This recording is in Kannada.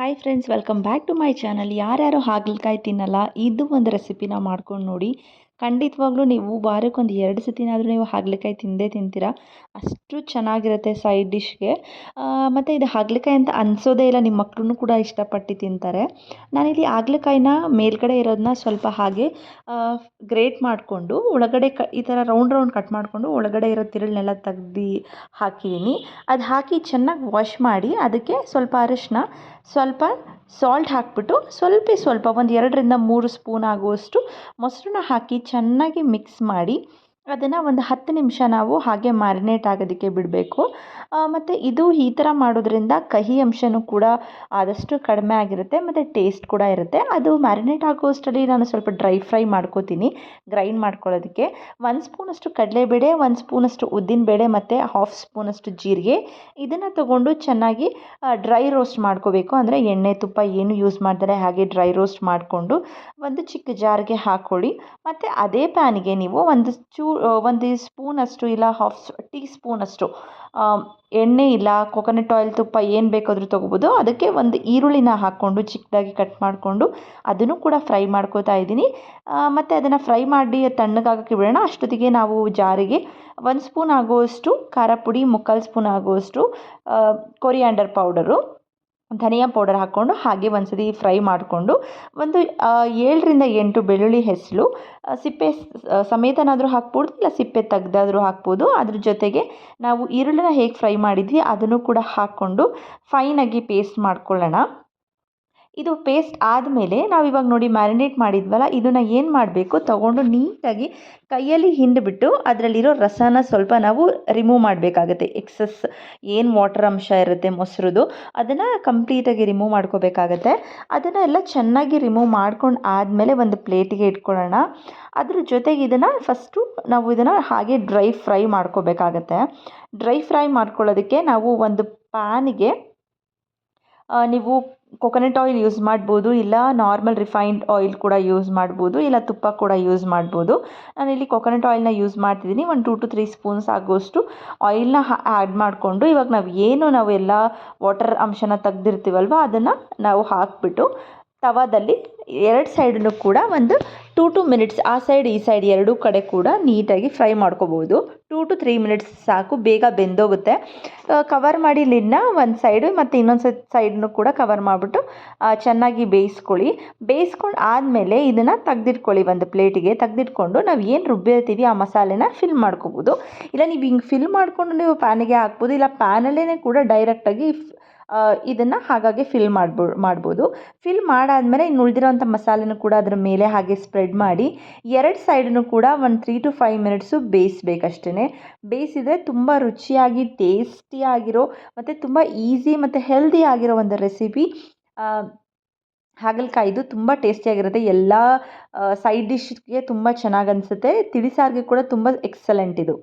Hi friends welcome back to my channel ಯಾರ್ಯಾರು ಹಾಗಲಕಾಯಿ ತಿನ್ನಲ್ಲ, ಇದು ಒಂದು ರೆಸಿಪಿನ ಮಾಡ್ಕೊಂಡು ನೋಡಿ. ಖಂಡಿತವಾಗ್ಲೂ ನೀವು ವಾರಕ್ಕೊಂದು ಎರಡು ಸತಿನಾದರೂ ನೀವು ಹಾಗಲಕಾಯಿ ತಿಂದೇ ತಿಂತೀರಾ. ಅಷ್ಟು ಚೆನ್ನಾಗಿರುತ್ತೆ ಸೈಡ್ ಡಿಶ್ಗೆ ಮತ್ತು ಇದು ಹಾಗಲಕಾಯಿ ಅಂತ ಅನಿಸೋದೇ ಇಲ್ಲ ನಿಮ್ಮ ಮಕ್ಕಳು ಕೂಡ ಇಷ್ಟಪಟ್ಟು ತಿಂತಾರೆ. ನಾನಿಲ್ಲಿ ಹಾಗಲಕಾಯಿನ ಮೇಲ್ಗಡೆ ಇರೋದನ್ನ ಸ್ವಲ್ಪ ಹಾಗೆ ಗ್ರೇಟ್ ಮಾಡಿಕೊಂಡು, ಒಳಗಡೆ ಕ, ಈ ಥರ ರೌಂಡ್ ರೌಂಡ್ ಕಟ್ ಮಾಡಿಕೊಂಡು, ಒಳಗಡೆ ಇರೋ ತಿರುಳನ್ನೆಲ್ಲ ತೆಗ್ದು ಹಾಕಿದ್ದೀನಿ ಅದು ಹಾಕಿ ಚೆನ್ನಾಗಿ ವಾಶ್ ಮಾಡಿ, ಅದಕ್ಕೆ ಸ್ವಲ್ಪ ಅರಿಶಿನ ಸ್ವಲ್ಪ ಸಾಲ್ಟ್ ಹಾಕಿಬಿಟ್ಟು ಸ್ವಲ್ಪ ಸ್ವಲ್ಪ ಒಂದು ಎರಡರಿಂದ ಮೂರು ಸ್ಪೂನ್ ಆಗುವಷ್ಟು ಮೊಸರನ್ನ ಹಾಕಿ ಚೆನ್ನಾಗಿ ಮಿಕ್ಸ್ ಮಾಡಿ ಅದನ್ನು ಒಂದು ಹತ್ತು ನಿಮಿಷ ನಾವು ಹಾಗೆ ಮ್ಯಾರಿನೇಟ್ ಆಗೋದಕ್ಕೆ ಬಿಡಬೇಕು. ಮತ್ತು ಇದು ಈ ಥರ ಮಾಡೋದ್ರಿಂದ ಕಹಿ ಅಂಶನೂ ಕೂಡ ಆದಷ್ಟು ಕಡಿಮೆ ಆಗಿರುತ್ತೆ, ಮತ್ತು ಟೇಸ್ಟ್ ಕೂಡ ಇರುತ್ತೆ. ಅದು ಮ್ಯಾರಿನೇಟ್ ಆಗೋಷ್ಟರಲ್ಲಿ ನಾನು ಸ್ವಲ್ಪ ಡ್ರೈ ಫ್ರೈ ಮಾಡ್ಕೋತೀನಿ ಗ್ರೈಂಡ್ ಮಾಡ್ಕೊಳ್ಳೋದಕ್ಕೆ. ಒಂದು ಸ್ಪೂನಷ್ಟು ಕಡಲೆಬೇಳೆ, ಒಂದು ಸ್ಪೂನಷ್ಟು ಉದ್ದಿನಬೇಳೆ ಮತ್ತು ಹಾಫ್ ಸ್ಪೂನಷ್ಟು ಜೀರಿಗೆ. ಇದನ್ನು ತೊಗೊಂಡು ಚೆನ್ನಾಗಿ ಡ್ರೈ ರೋಸ್ಟ್ ಮಾಡ್ಕೋಬೇಕು. ಅಂದರೆ ಎಣ್ಣೆ, ತುಪ್ಪ ಏನು ಯೂಸ್ ಮಾಡ್ತಾರೆ ಹಾಗೆ ಡ್ರೈ ರೋಸ್ಟ್ ಮಾಡಿಕೊಂಡು ಒಂದು ಚಿಕ್ಕ ಜಾರ್ಗೆ ಹಾಕ್ಕೊಳ್ಳಿ ಮತ್ತು ಅದೇ ಪ್ಯಾನಿಗೆ ನೀವು ಒಂದು ಚೂ ಒಂದು ಸ್ಪೂನಷ್ಟು ಇಲ್ಲ ಹಾಫ್ ಟೀ ಸ್ಪೂನಷ್ಟು ಎಣ್ಣೆ ಇಲ್ಲ ಕೊಕೊನಟ್ ಆಯಿಲ್ ತುಪ್ಪ ಏನು ಬೇಕಾದರೂ ತೊಗೋಬೋದು. ಅದಕ್ಕೆ ಒಂದು ಈರುಳ್ಳಿನ ಹಾಕ್ಕೊಂಡು ಚಿಕ್ಕದಾಗಿ ಕಟ್ ಮಾಡಿಕೊಂಡು ಅದನ್ನು ಕೂಡ ಫ್ರೈ ಮಾಡ್ಕೋತಾ ಇದ್ದೀನಿ. ಮತ್ತು ಅದನ್ನು ಫ್ರೈ ಮಾಡಿ ತಣ್ಣಗಾಗೋಕ್ಕೆ ಬಿಡೋಣ. ಅಷ್ಟೊತ್ತಿಗೆ ನಾವು ಜಾರಿಗೆ ಒಂದು ಸ್ಪೂನ್ ಆಗುವಷ್ಟು ಖಾರ ಪುಡಿ, ಮುಕ್ಕಾಲು ಸ್ಪೂನ್ ಆಗುವಷ್ಟು ಕೊರಿಯಾಂಡರ್ ಪೌಡರು ಧನಿಯಾ ಪೌಡರ್ ಹಾಕ್ಕೊಂಡು ಹಾಗೆ ಒಂದು ಸತಿ ಫ್ರೈ ಮಾಡಿಕೊಂಡು ಒಂದು ಏಳರಿಂದ ಎಂಟು ಬೆಳ್ಳುಳ್ಳಿ ಹೆಸರು ಸಿಪ್ಪೆ ಸಮೇತನಾದರೂ ಹಾಕ್ಬೋದು ಇಲ್ಲ ಸಿಪ್ಪೆ ತೆಗ್ದಾದರೂ ಹಾಕ್ಬೋದು. ಅದ್ರ ಜೊತೆಗೆ ನಾವು ಈರುಳ್ಳಿನ ಹೇಗೆ ಫ್ರೈ ಮಾಡಿದ್ವಿ ಅದನ್ನು ಕೂಡ ಹಾಕ್ಕೊಂಡು ಫೈನಾಗಿ ಪೇಸ್ಟ್ ಮಾಡ್ಕೊಳ್ಳೋಣ. ಇದು ಪೇಸ್ಟ್ ಆದಮೇಲೆ ನಾವು ಇವಾಗ ನೋಡಿ ಮ್ಯಾರಿನೇಟ್ ಮಾಡಿದ್ವಲ್ಲ, ಇದನ್ನು ಏನು ಮಾಡಬೇಕು? ತೊಗೊಂಡು ನೀಟಾಗಿ ಕೈಯಲ್ಲಿ ಹಿಂಡಿಬಿಟ್ಟು ಅದರಲ್ಲಿರೋ ರಸನ ಸ್ವಲ್ಪ ನಾವು ರಿಮೂವ್ ಮಾಡಬೇಕಾಗತ್ತೆ. ಎಕ್ಸಸ್ ಏನು ವಾಟರ್ ಅಂಶ ಇರುತ್ತೆ ಮೊಸರುದು, ಅದನ್ನು ಕಂಪ್ಲೀಟಾಗಿ ರಿಮೂವ್ ಮಾಡ್ಕೋಬೇಕಾಗತ್ತೆ. ಅದನ್ನು ಎಲ್ಲ ಚೆನ್ನಾಗಿ ರಿಮೂವ್ ಮಾಡ್ಕೊಂಡು ಆದಮೇಲೆ ಒಂದು ಪ್ಲೇಟಿಗೆ ಇಟ್ಕೊಳ್ಳೋಣ. ಅದ್ರ ಜೊತೆಗೆ ಇದನ್ನು ಫಸ್ಟು ನಾವು ಇದನ್ನು ಹಾಗೆ ಡ್ರೈ ಫ್ರೈ ಮಾಡ್ಕೋಬೇಕಾಗತ್ತೆ. ಡ್ರೈ ಫ್ರೈ ಮಾಡ್ಕೊಳ್ಳೋದಕ್ಕೆ ನಾವು ಒಂದು ಪ್ಯಾನಿಗೆ ನೀವು ಕೊಕೊನೆಟ್ ಆಯಿಲ್ ಯೂಸ್ ಮಾಡ್ಬೋದು, ಇಲ್ಲ ನಾರ್ಮಲ್ ರಿಫೈನ್ಡ್ ಆಯಿಲ್ ಕೂಡ ಯೂಸ್ ಮಾಡ್ಬೋದು, ಇಲ್ಲ ತುಪ್ಪ ಕೂಡ ಯೂಸ್ ಮಾಡ್ಬೋದು. ನಾನಿಲ್ಲಿ ಕೊಕೊನಟ್ ಆಯಿಲ್ನ ಯೂಸ್ ಮಾಡ್ತಿದ್ದೀನಿ, ಒಂದು ಟೂ ಟು ತ್ರೀ ಸ್ಪೂನ್ಸ್ ಆಗೋಷ್ಟು ಆಯಿಲ್ನ ಆ್ಯಡ್ ಮಾಡಿಕೊಂಡು, ಇವಾಗ ನಾವು ಏನು ನಾವು ಎಲ್ಲ ವಾಟರ್ ಅಂಶನ ತೆಗ್ದಿರ್ತೀವಲ್ವ, ಅದನ್ನು ನಾವು ಹಾಕಿಬಿಟ್ಟು, ತವಾದಲ್ಲಿ ಎರಡು ಸೈಡನ್ನು ಕೂಡ ಒಂದು ಟೂ ಟು ಮಿನಿಟ್ಸ್ ಆ ಸೈಡ್ ಈ ಸೈಡ್ ಎರಡೂ ಕಡೆ ಕೂಡ ನೀಟಾಗಿ ಫ್ರೈ ಮಾಡ್ಕೋಬೋದು. ಟೂ ಟು ತ್ರೀ ಮಿನಿಟ್ಸ್ ಸಾಕು, ಬೇಗ ಬೆಂದೋಗುತ್ತೆ. ಕವರ್ ಮಾಡಿ ಲಿನ್ನ ಒಂದು ಸೈಡು ಮತ್ತು ಇನ್ನೊಂದು ಸೈಡ್ನು ಕೂಡ ಕವರ್ ಮಾಡಿಬಿಟ್ಟು ಚೆನ್ನಾಗಿ ಬೇಯಿಸ್ಕೊಳ್ಳಿ. ಬೇಯಿಸ್ಕೊಂಡು ಆದಮೇಲೆ ಇದನ್ನು ತೆಗ್ದಿಟ್ಕೊಳ್ಳಿ ಒಂದು ಪ್ಲೇಟಿಗೆ ತೆಗ್ದಿಟ್ಕೊಂಡು ನಾವು ಏನು ರುಬ್ಬಿರ್ತೀವಿ ಆ ಮಸಾಲೆನ ಫಿಲ್ ಮಾಡ್ಕೋಬೋದು. ಇಲ್ಲ ನೀವು ಹಿಂಗೆ ಫಿಲ್ ಮಾಡಿಕೊಂಡು ನೀವು ಪ್ಯಾನಿಗೆ ಹಾಕ್ಬೋದು, ಇಲ್ಲ ಪ್ಯಾನಲ್ಲೇ ಕೂಡ ಡೈರೆಕ್ಟಾಗಿ ಇದನ್ನು ಹಾಗಾಗಿ ಫಿಲ್ ಮಾಡ್ಬೋ, ಮಾಡ್ಬೋದು. ಫಿಲ್ ಮಾಡಾದಮೇಲೆ ಇನ್ನು ಉಳಿದಿರೋಂಥ ಮಸಾಲೆನೂ ಕೂಡ ಅದರ ಮೇಲೆ ಹಾಗೆ ಸ್ಪ್ರೆಡ್ ಮಾಡಿ, ಎರಡು ಸೈಡನ್ನು ಕೂಡ ಒಂದು ತ್ರೀ ಟು ಫೈವ್ ಮಿನಿಟ್ಸು ಬೇಯಿಸ್ಬೇಕಷ್ಟೇ ಬೇಯಿಸಿದರೆ ತುಂಬ ರುಚಿಯಾಗಿ ಟೇಸ್ಟಿಯಾಗಿರೋ ಮತ್ತು ತುಂಬ ಈಸಿ ಮತ್ತು ಹೆಲ್ದಿ ಆಗಿರೋ ಒಂದು ರೆಸಿಪಿ ಹಾಗಲಕಾಯಿದು ತುಂಬ ಟೇಸ್ಟಿಯಾಗಿರುತ್ತೆ ಎಲ್ಲ ಸೈಡ್ ಡಿಶ್ಗೆ ತುಂಬ ಚೆನ್ನಾಗಿ ಅನಿಸುತ್ತೆ. ತಿಳಿಸಾರಿಗೆ ಕೂಡ ತುಂಬ ಎಕ್ಸಲೆಂಟ್ ಇದು.